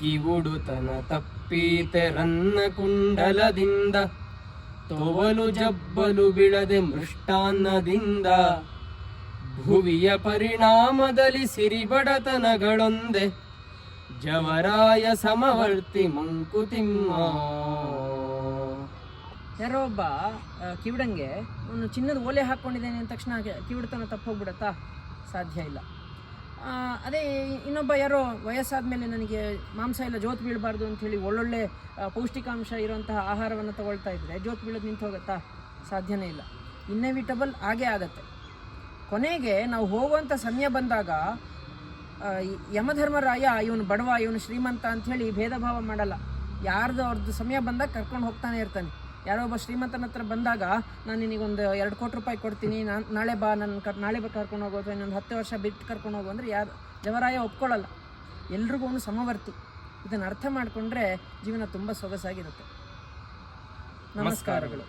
ಕಿವುಡುತನ ತಪ್ಪೀತೆ ರನ್ನ ಕುಂಡಲದಿಂದ. ತೋವಲು ಜಬ್ಬಲು ಬಿಳದೆ ಮೃಷ್ಟಾನ್ನದಿಂದ. ಭುವಿಯ ಪರಿಣಾಮದಲ್ಲಿ ಸಿರಿಬಡತನಗಳೊಂದೆ. ಜವರಾಯ ಸಮವರ್ತಿ ಮಂಕುತಿಮ್ಮ. ಯಾರೋ ಒಬ್ಬ ಕಿವಿಡಂಗೆ ಅವನು ಚಿನ್ನದ ಓಲೆ ಹಾಕ್ಕೊಂಡಿದ್ದೇನೆ ಅಂದ ತಕ್ಷಣ ಕಿವಿಡತನ ತಪ್ಪೋಗ್ಬಿಡತ್ತಾ? ಸಾಧ್ಯ ಇಲ್ಲ. ಅದೇ ಇನ್ನೊಬ್ಬ ಯಾರೋ ವಯಸ್ಸಾದ್ಮೇಲೆ ನನಗೆ ಮಾಂಸ ಎಲ್ಲ ಜೋತ್ ಬೀಳಬಾರ್ದು ಅಂಥೇಳಿ ಒಳ್ಳೊಳ್ಳೆ ಪೌಷ್ಟಿಕಾಂಶ ಇರುವಂತಹ ಆಹಾರವನ್ನು ತಗೊಳ್ತಾ ಇದ್ರೆ ಜೋತ್ ಬೀಳೋದು ನಿಂತು ಹೋಗುತ್ತಾ? ಸಾಧ್ಯನೇ ಇಲ್ಲ. ಇನ್ನೆವಿಟಬಲ್ ಆಗೇ ಆಗತ್ತೆ. ಕೊನೆಗೆ ನಾವು ಹೋಗುವಂಥ ಸಮಯ ಬಂದಾಗ ಯಮಧರ್ಮರಾಯ ಇವನು ಬಡವ ಇವನು ಶ್ರೀಮಂತ ಅಂಥೇಳಿ ಭೇದ ಭಾವ ಮಾಡಲ್ಲ. ಯಾರ್ದು ಅವ್ರದ್ದು ಸಮಯ ಬಂದಾಗ ಕರ್ಕೊಂಡು ಹೋಗ್ತಾನೆ ಇರ್ತಾನೆ. ಯಾರೋ ಒಬ್ಬ ಶ್ರೀಮಂತನ ಹತ್ರ ಬಂದಾಗ, ನಾನು ನಿನಗೊಂದು ಎರಡು ಕೋಟಿ ರೂಪಾಯಿ ಕೊಡ್ತೀನಿ. ನಾನು ನಾಳೆ ಬಾ ನನ್ನ ಕರ್ ನಾಳೆ ಬಾ ಕರ್ಕೊಂಡು ಹೋಗೋದು ಇನ್ನೊಂದು ಹತ್ತು ವರ್ಷ ಬಿಟ್ಟು ಕರ್ಕೊಂಡು ಹೋಗು. ಅಂದರೆ ಯಾರು, ಜವರಾಯ ಒಪ್ಕೊಳ್ಳಲ್ಲ. ಎಲ್ರಿಗೂ ಒಂದು ಸಮವರ್ತಿ. ಇದನ್ನು ಅರ್ಥ ಮಾಡಿಕೊಂಡ್ರೆ ಜೀವನ ತುಂಬ ಸೊಗಸಾಗಿರುತ್ತೆ. ನಮಸ್ಕಾರಗಳು.